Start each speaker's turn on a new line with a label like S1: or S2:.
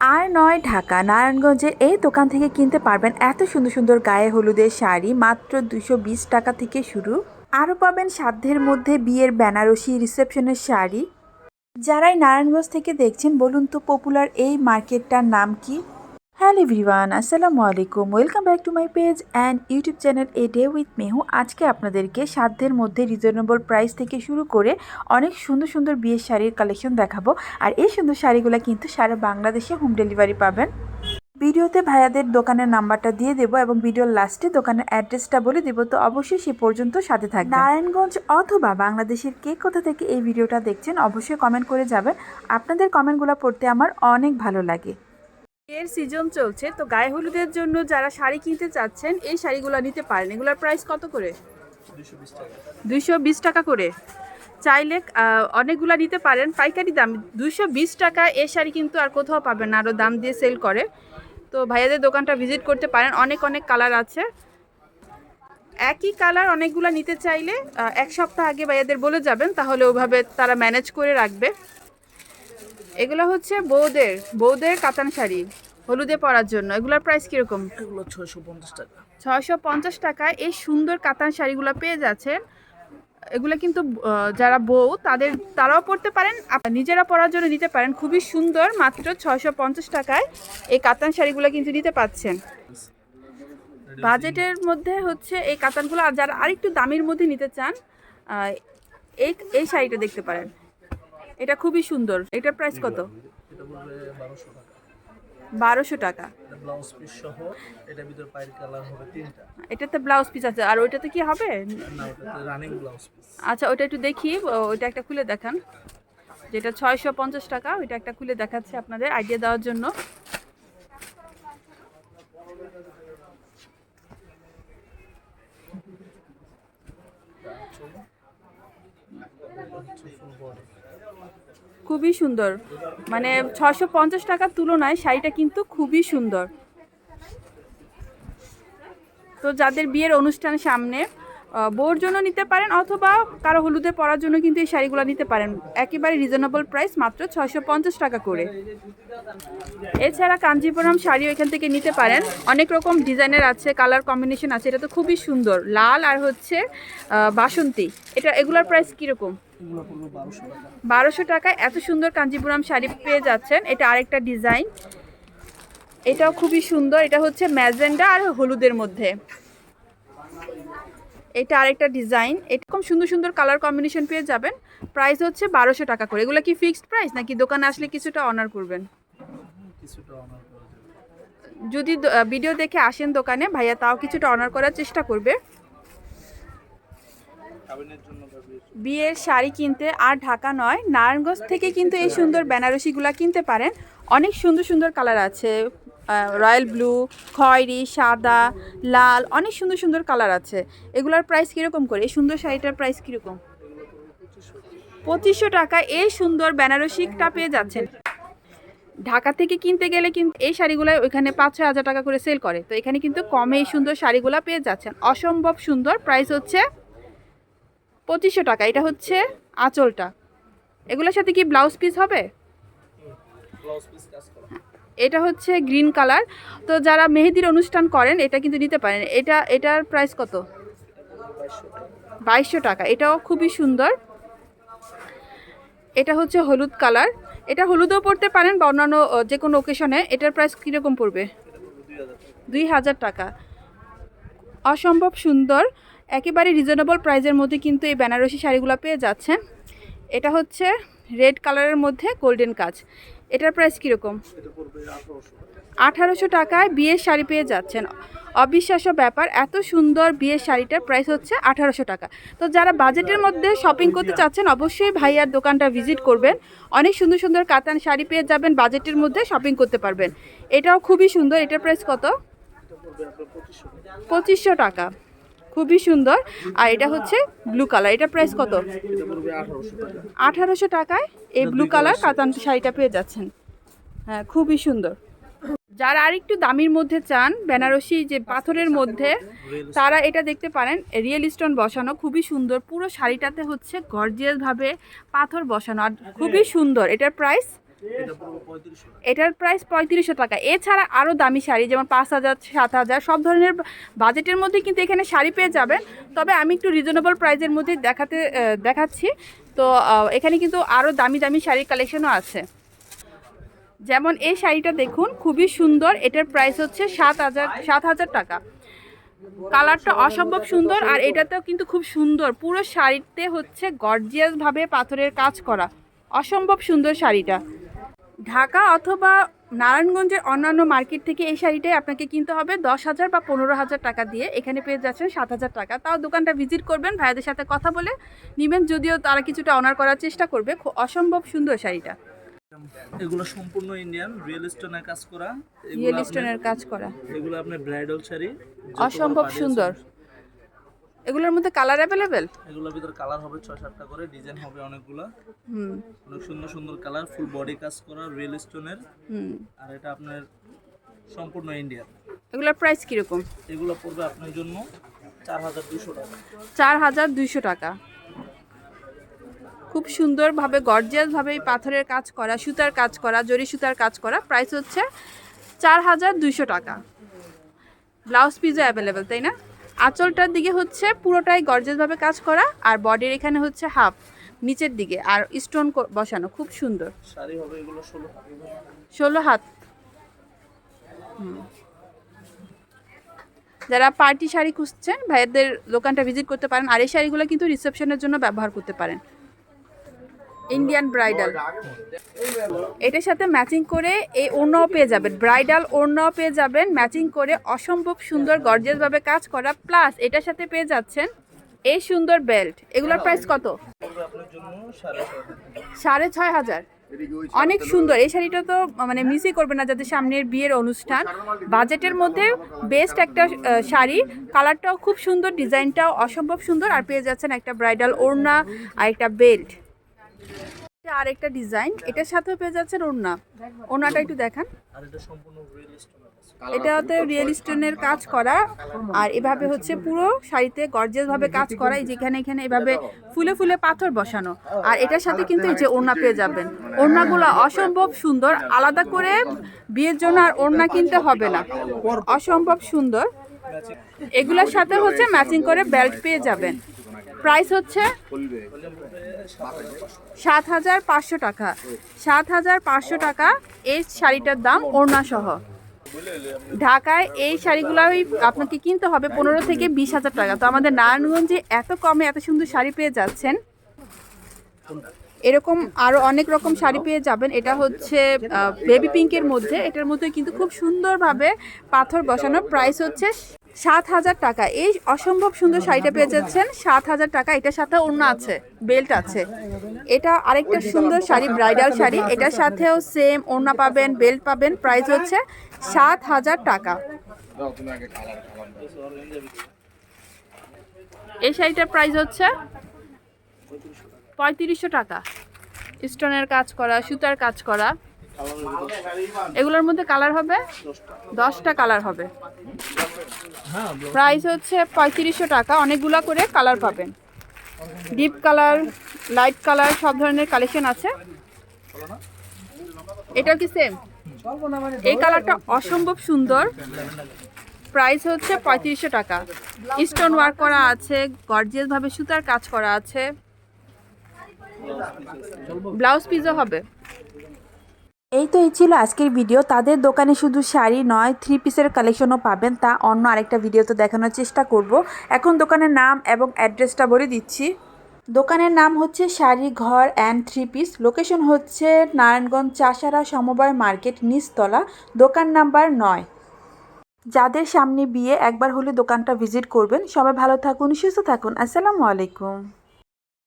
S1: আর নয়, ঢাকা। নারায়ণগঞ্জের এই দোকান থেকে কিনতে পারবেন এত সুন্দর সুন্দর গায়ে হলুদের শাড়ি, মাত্র দুশো টাকা থেকে শুরু। আরও পাবেন সাধ্যের মধ্যে বিয়ের বেনারসি রিসেপশনের শাড়ি। যারাই নারায়ণগঞ্জ থেকে দেখছেন, বলুন তো পপুলার এই মার্কেটটার নাম কি? হ্যালো এভরিওয়ান আসসালামু আলাইকুম welcome back to my page and YouTube channel a day with Mehu আজকে আপনাদেরকে সাধ্যের মধ্যে রিজনেবল প্রাইস থেকে শুরু করে অনেক সুন্দর সুন্দর বিয়ের শাড়ির কালেকশন দেখাবো। আর এই সুন্দর শাড়িগুলো কিন্তু সারা বাংলাদেশে হোম ডেলিভারি পাবেন। ভিডিওতে ভাইয়াদের দোকানের নাম্বারটা দিয়ে দেবো এবং ভিডিওর লাস্টে দোকানের অ্যাড্রেসটা বলে দেবো। তো অবশ্যই সে পর্যন্ত সাথে থাকবে নারায়ণগঞ্জ অথবা বাংলাদেশের কে কোথা থেকে এই ভিডিওটা দেখছেন অবশ্যই কমেন্ট করে যাবেন। আপনাদের কমেন্টগুলো পড়তে আমার অনেক ভালো লাগে।
S2: এর সিজন চলছে, তো গায়ে হলুদের জন্য যারা শাড়ি কিনতে চাচ্ছেন, এই শাড়িগুলো নিতে পারেন। এগুলোর প্রাইস কত করে? দুইশো বিশ টাকা করে। চাইলে অনেকগুলা নিতে পারেন। পাইকারি দাম, দুইশো বিশ টাকা এই শাড়ি কিন্তু আর কোথাও পাবেন না আরও দাম দিয়ে সেল করে। তো ভাইয়াদের দোকানটা ভিজিট করতে পারেন। অনেক অনেক কালার আছে। একই কালার অনেকগুলো নিতে চাইলে এক সপ্তাহ আগে ভাইয়াদের বলে যাবেন, তাহলে ওভাবে তারা ম্যানেজ করে রাখবে। এগুলো হচ্ছে বৌদের বৌদের কাতান শাড়ি হলুদে পরার জন্য। এগুলোর প্রাইস কীরকম?
S3: এগুলো ছয়শো পঞ্চাশ টাকা।
S2: ছয়শো পঞ্চাশ টাকায় এই সুন্দর কাতান শাড়িগুলো পেয়ে যাচ্ছেন। এগুলো কিন্তু যারা বউ তাদের তারাও পড়তে পারেন। নিজেরা পরার জন্য নিতে পারেন। খুবই সুন্দর মাত্র ছয়শো পঞ্চাশ টাকায় এই কাতান শাড়িগুলো কিন্তু নিতে পাচ্ছেন। বাজেটের মধ্যে হচ্ছে এই কাতানগুলো। আর যারা আরেকটু দামের মধ্যে নিতে চান এই এই শাড়িটা দেখতে পারেন। এটা খুবই সুন্দর। এটার প্রাইস কত?
S3: বারোশো টাকা। এটা ভিতরে
S2: এটাতে ব্লাউজ পিস আছে। আর ওইটাতে কি হবে? আচ্ছা ওটা একটু দেখি। ওইটা একটা খুলে দেখান। যেটা ছয়শো পঞ্চাশ টাকা, ওইটা একটা খুলে দেখাচ্ছে আপনাদের আইডিয়া দেওয়ার জন্য। খুবই সুন্দর। মানে ছশো পঞ্চাশ টাকার তুলনায় শাড়িটা কিন্তু খুবই সুন্দর। তো যাদের বিয়ের অনুষ্ঠান সামনে বউর জন্য নিতে পারেন অথবা কারও হলুদে পরার জন্য কিন্তু এই শাড়িগুলো নিতে পারেন। একেবারে রিজনেবল প্রাইস মাত্র ছয়শো পঞ্চাশ টাকা করে। এছাড়া কাঞ্জিপুরম শাড়িও এখান থেকে নিতে পারেন। অনেক রকম ডিজাইনের আছে কালার কম্বিনেশন আছে, এটা তো খুবই সুন্দর। লাল আর হচ্ছে বাসন্তী। এটা, এগুলোর প্রাইস কীরকম?
S3: বারোশো
S2: টাকায় এত সুন্দর কাঞ্জিপুরম শাড়ি পেয়ে যাচ্ছেন। এটা আরেকটা ডিজাইন এটাও খুবই সুন্দর। এটা হচ্ছে ম্যাজেন্ডা আর হলুদের মধ্যে। এটা আরেকটা ডিজাইন এরকম সুন্দর সুন্দর কালার কম্বিনেশন পেয়ে যাবেন। প্রাইস হচ্ছে বারোশো টাকা করে। এগুলো কি ফিক্সড প্রাইস নাকি দোকানে আসলে কিছুটা অনার করবেন? যদি ভিডিও দেখে আসেন দোকানে ভাইয়া তাও কিছুটা অনার করার চেষ্টা করবে। বিয়ের শাড়ি কিনতে আর ঢাকা নয় নারায়ণগঞ্জ থেকে কিন্তু এই সুন্দর বেনারসিগুলো কিনতে পারেন। অনেক সুন্দর সুন্দর কালার আছে। রয়্যাল ব্লু, খয়েরি, সাদা, লাল, অনেক সুন্দর সুন্দর কালার আছে। এগুলোর প্রাইস কীরকম করে? এই সুন্দর শাড়িটার প্রাইস কীরকম? পঁচিশশো টাকা। এই সুন্দর বেনারসিটা পেয়ে যাচ্ছেন। ঢাকা থেকে কিনতে গেলে কিন্তু এই শাড়িগুলো ওইখানে পাঁচ ছয় হাজার টাকা করে সেল করে। তো এখানে কিন্তু কমে এই সুন্দর শাড়িগুলো পেয়ে যাচ্ছেন। অসম্ভব সুন্দর। প্রাইস হচ্ছে পঁচিশশো টাকা। এটা হচ্ছে আঁচলটা। এগুলোর সাথে কি ব্লাউজ পিস হবে? এটা হচ্ছে গ্রিন কালার। তো যারা মেহেদির অনুষ্ঠান করেন, এটা কিন্তু নিতে পারেন। এটা, এটার প্রাইস কত?
S3: বাইশশো টাকা।
S2: এটাও খুবই সুন্দর। এটা হচ্ছে হলুদ কালার। এটা হলুদও পড়তে পারেন বা অন্যান্য যে কোনো ওকেশনে এটার প্রাইস কীরকম পড়বে? দুই
S3: হাজার টাকা।
S2: অসম্ভব সুন্দর। একেবারে রিজনেবল প্রাইসের মধ্যে কিন্তু এই বেনারসি শাড়িগুলো পেয়ে যাচ্ছেন। এটা হচ্ছে রেড কালারের মধ্যে গোল্ডেন কাজ। এটার প্রাইস কীরকম?
S3: আঠারোশো
S2: টাকায় বিয়ের শাড়ি পেয়ে যাচ্ছেন। অবিশ্বাস্য ব্যাপার, এত সুন্দর বিয়ের শাড়িটার প্রাইস হচ্ছে আঠারোশো টাকা। তো যারা বাজেটের মধ্যে শপিং করতে চাচ্ছেন, অবশ্যই ভাইয়ার দোকানটা ভিজিট করবেন। অনেক সুন্দর সুন্দর কাতান শাড়ি পেয়ে যাবেন বাজেটের মধ্যে শপিং করতে পারবেন। এটাও খুবই সুন্দর, এটার প্রাইস কত?
S3: পঁচিশশো টাকা।
S2: খুবই সুন্দর। আর এটা হচ্ছে ব্লু কালার এটা প্রাইস কত?
S3: আঠারোশো
S2: টাকায় এই ব্লু কালার কাতান শাড়িটা পেয়ে যাচ্ছেন। হ্যাঁ খুবই সুন্দর। যারা আরেকটু দামির মধ্যে চান বেনারসি যে পাথরের মধ্যে তারা এটা দেখতে পারেন। রিয়েল স্টোন বসানো খুবই সুন্দর। পুরো শাড়িটাতে হচ্ছে গর্জিয়াস ভাবে পাথর বসানো। আর খুবই সুন্দর। এটার প্রাইস এটার প্রাইস পঁয়ত্রিশশো টাকা। এছাড়া আরও দামি শাড়ি যেমন পাঁচ হাজার সাত হাজার সব ধরনের বাজেটের মধ্যে কিন্তু এখানে শাড়ি পেয়ে যাবেন। তবে আমি একটু রিজনেবল প্রাইসের মধ্যে দেখাতে দেখাচ্ছি। তো এখানে কিন্তু আরও দামি দামি শাড়ির কালেকশনও আছে। যেমন এই শাড়িটা দেখুন খুবই সুন্দর। এটার প্রাইস হচ্ছে সাত হাজার সাত হাজার টাকা। কালারটা অসম্ভব সুন্দর আর এটাতেও কিন্তু খুব সুন্দর। পুরো শাড়িতে হচ্ছে গর্জিয়াসভাবে পাথরের কাজ করা। অসম্ভব সুন্দর শাড়িটা। ঢাকা অথবা নারায়ণগঞ্জের অন্যান্য মার্কেট থেকে এই শাড়িটাই আপনাকে কিনতে হবে। দশ হাজার বা পনেরো হাজার টাকা দিয়ে। এখানে পেয়ে যাচ্ছেন সাত হাজার টাকা। তাও দোকানটা ভিজিট করবেন ভাইয়াদের সাথে কথা বলে নেবেন। যদিও তারা কিছুটা অনার করার চেষ্টা করবে। খুব অসম্ভব সুন্দর শাড়িটা।
S3: এগুলো সম্পূর্ণ ইন্ডিয়ান রিয়েল স্টোনের কাজ করা।
S2: রিয়েল স্টোনের কাজ করা।
S3: এগুলো আপনার ব্রাইডাল শাড়ি।
S2: অসম্ভব সুন্দর। এগুলোর মধ্যে কালার অ্যাভেলেবেল
S3: এগুলোর ভিতর কালার হবে ছয় সাতটা করে ডিজাইন হবে অনেকগুলো।
S2: হুম।
S3: অনেক সুন্দর সুন্দর কালার ফুল বডি কাজ করা রিয়েল স্টোনের
S2: হুম।
S3: আর এটা আপনার সম্পূর্ণ ইন্ডিয়ান
S2: এগুলোর প্রাইস কীরকম?
S3: এগুলো পড়বে আপনার জন্য চার হাজার দুশো টাকা।
S2: চার হাজার দুইশো টাকা। খুব সুন্দরভাবে গর্জিয়াসভাবে এই পাথরের কাজ করা সুতার কাজ করা জরি সুতার কাজ করা প্রাইস হচ্ছে চার হাজার দুইশো টাকা। ব্লাউজ পিসও অ্যাভেলেবেল তাই না? আঁচলটার দিকে হচ্ছে পুরোটাই গর্জেসভাবে কাজ করা আর বডির এখানে হচ্ছে হাফ নিচের দিকে আর স্টোন বসানো খুব সুন্দর।
S3: ষোলো
S2: হাত যারা পার্টি শাড়ি খুঁজছেন ভাইয়াদের দোকানটা ভিজিট করতে পারেন আর এই শাড়িগুলো কিন্তু রিসেপশনের জন্য ব্যবহার করতে পারেন। ইন্ডিয়ান ব্রাইডাল এটার সাথে ম্যাচিং করে এই ওড়নাও পেয়ে যাবেন। ব্রাইডাল ওড়নাও পেয়ে যাবেন ম্যাচিং করে অসম্ভব সুন্দর গর্জিয়াসভাবে কাজ করা। প্লাস এটার সাথে পেয়ে যাচ্ছেন এই সুন্দর বেল্ট এগুলোর প্রাইস কত?
S3: সাড়ে ছয় হাজার।
S2: অনেক সুন্দর। এই শাড়িটা তো মানে মিসই করবে না যাদের সামনের বিয়ের অনুষ্ঠান। বাজেটের মধ্যে বেস্ট একটা শাড়ি। কালারটাও খুব সুন্দর ডিজাইনটাও অসম্ভব সুন্দর। আর পেয়ে যাচ্ছেন একটা ব্রাইডাল ওড়না আর একটা বেল্ট আর একটা ডিজাইন। এটার সাথেও পেয়ে যাচ্ছেন ওড়না। ওড়নাটা একটু দেখান। এটাতে রিয়েল স্টোনের কাজ করা। আর এভাবে হচ্ছে পুরো শাড়িতে গর্জিয়াস ভাবে কাজ করা। যেখানে এখানে এভাবে ফুলে ফুলে পাথর বসানো। আর এটার সাথে কিন্তু এই যে ওড়না পেয়ে যাবেন। ওড়নাগুলো অসম্ভব সুন্দর। আলাদা করে বিয়ের জন্য আর ওড়না কিনতে হবে না। অসম্ভব সুন্দর। এগুলোর সাথে হচ্ছে ম্যাচিং করে বেল্ট পেয়ে যাবেন। প্রাইস হচ্ছে সাত হাজার পাঁচশো টাকা। সাত হাজার পাঁচশো টাকা এই শাড়িটার দাম ওড়না সহ ঢাকায় এই শাড়িগুলোই আপনাকে কিনতে হবে পনেরো থেকে বিশ হাজার টাকা। তো আমাদের নারায়ণগঞ্জে এত কমে এত সুন্দর শাড়ি পেয়ে যাচ্ছেন। এরকম আরও অনেক রকম শাড়ি পেয়ে যাবেন। এটা হচ্ছে বেবি পিঙ্কের মধ্যে। এটার মধ্যে কিন্তু খুব সুন্দরভাবে পাথর বসানো প্রাইস হচ্ছে সাত হাজার টাকা। এই অসম্ভব সুন্দর শাড়িটা পেয়ে যাচ্ছেন সাত হাজার টাকা। এটার সাথে অন্য আছে, বেল্ট আছে। এটা আরেকটা সুন্দর শাড়ি, ব্রাইডাল শাড়ি। এটার সাথেও সেম ওড়না পাবেন, বেল্ট পাবেন। প্রাইস হচ্ছে সাত হাজার টাকা। এই শাড়িটার প্রাইস হচ্ছে পঁয়ত্রিশশো টাকা। স্টোনের কাজ করা, সুতার কাজ করা। এগুলোর মধ্যে কালার হবে? দশটা কালার হবে। প্রাইস হচ্ছে পঁয়ত্রিশশো টাকা। অনেকগুলো করে কালার পাবেন। ডিপ কালার, লাইট কালার, সব ধরনের কালেকশন আছে। এটা কি সেম? এই কালারটা অসম্ভব সুন্দর। প্রাইস হচ্ছে পঁয়ত্রিশশো টাকা। স্টোন ওয়ার্ক করা আছে গর্জিয়াস ভাবে সুতার কাজ করা আছে। ব্লাউজ পিসও হবে।
S1: এই তো এই ছিল আজকের ভিডিও তাদের দোকানে শুধু শাড়ি নয় থ্রি পিসের কালেকশনও পাবেন, তা অন্য আরেকটা ভিডিওতে দেখানোর চেষ্টা করব। এখন দোকানের নাম এবং অ্যাড্রেসটা বলে দিচ্ছি। দোকানের নাম হচ্ছে শাড়ি ঘর অ্যান্ড থ্রি পিস লোকেশন হচ্ছে নারায়ণগঞ্জ চাষারা সমবায় মার্কেট, নিচতলা, দোকান নাম্বার নয়। যাদের সামনে বিয়ে, একবার হলে দোকানটা ভিজিট করবেন। সবাই ভালো থাকুন, সুস্থ থাকুন। আসসালামু আলাইকুম।